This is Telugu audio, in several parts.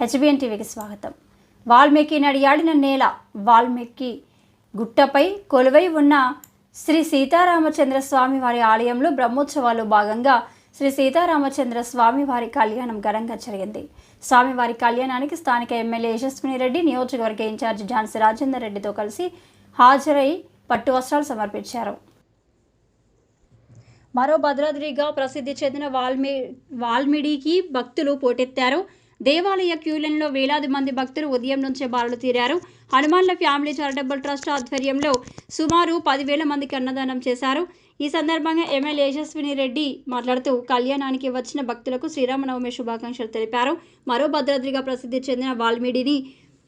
హెచ్బిఎన్ టీవీకి స్వాగతం. వాల్మీకి నడియాడిన నేల వాల్మీకి గుట్టపై కొలువై ఉన్న శ్రీ సీతారామచంద్ర స్వామి వారి ఆలయంలో బ్రహ్మోత్సవాలు భాగంగా శ్రీ సీతారామచంద్ర స్వామి వారి కళ్యాణం ఘనంగా జరిగింది. స్వామివారి కళ్యాణానికి స్థానిక ఎమ్మెల్యే యశస్విని రెడ్డి నియోజకవర్గ ఇన్ఛార్జి ఝాన్సీ రాజేందర్ రెడ్డితో కలిసి హాజరై పట్టు వస్త్రాలు సమర్పించారు. మరో భద్రాద్రిగా ప్రసిద్ధి చెందిన వాల్మీ వాల్మీడికి భక్తులు పోటెత్తారు. దేవాలయ క్యూలైన్లో వేలాది మంది భక్తులు ఉదయం నుంచే బారులు తీరారు. హనుమాన్ల ఫ్యామిలీ చారిటబుల్ ట్రస్ట్ ఆధ్వర్యంలో సుమారు పదివేల మందికి అన్నదానం చేశారు. ఈ సందర్భంగా ఎమ్మెల్యే యశస్విని రెడ్డి మాట్లాడుతూ కళ్యాణానికి వచ్చిన భక్తులకు శ్రీరామనవమి శుభాకాంక్షలు తెలిపారు. మరో భద్రాద్రిగా ప్రసిద్ధి చెందిన వాల్మీడిని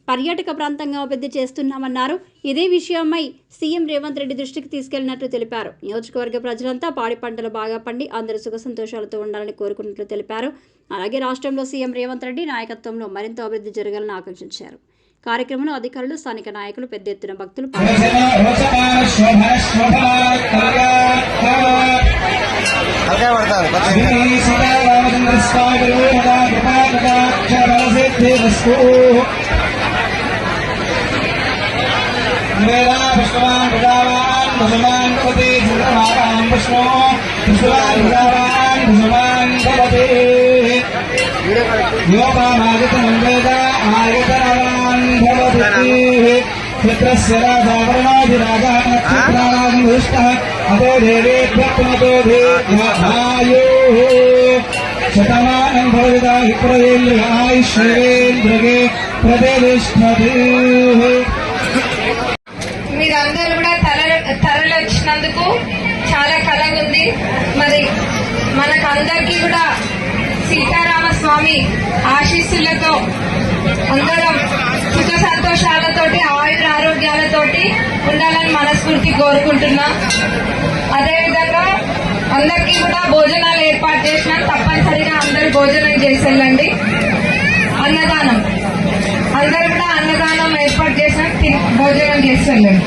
పర్యాటక ప్రాంతంగా అభివృద్ధి చేస్తున్నామన్నారు. ఇదే విషయమై సీఎం రేవంత్ రెడ్డి దృష్టికి తీసుకెళ్ళినట్లు తెలిపారు. నియోజకవర్గ ప్రజలంతా పాడి పంటలు బాగా పండి అందరూ సుఖ సంతోషాలతో ఉండాలని కోరుకున్నట్లు తెలిపారు. అలాగే రాష్ట్రంలో సీఎం రేవంత్ రెడ్డి నాయకత్వంలో మరింత అభివృద్ధి జరగాలని ఆకాంక్షించారు. కార్యక్రమంలో అధికారులు స్థానిక నాయకులు పెద్ద ఎత్తున భక్తులు పాల్గొన్నారు. విష్ణువాన్ ప్రజావాన్ కుసుమాన్ పతి చంద్రమావాన్ విష్ణు విష్ణువాన్ ప్రజావాన్ కుసుమాన్ పతి యోపామాగత మంగళ ఆగతరవాన్ భవతి చిత్రస్య రాజావరణాధిరాజా నక్షత్రాణాం విష్ట అతో దేవేభ్యమతో ధీర్ఘాయు శతమానం భవదా చేసినందుకు చాలా కలగా ఉంది. మరి మనకందరికీ కూడా సీతారామ స్వామి ఆశీస్సులతో అందరం సుఖ సంతోషాలతోటి ఆయుర ఆరోగ్యాలతోటి ఉండాలని మనస్ఫూర్తి కోరుకుంటున్నా. అదేవిధంగా అందరికీ కూడా భోజనాలు ఏర్పాటు చేసిన. తప్పనిసరిగా అందరు భోజనం చేసేళ్ళండి. అన్నదానం. అందరు కూడా అన్నదానం ఏర్పాటు చేసిన. భోజనం చేసేళ్ళండి.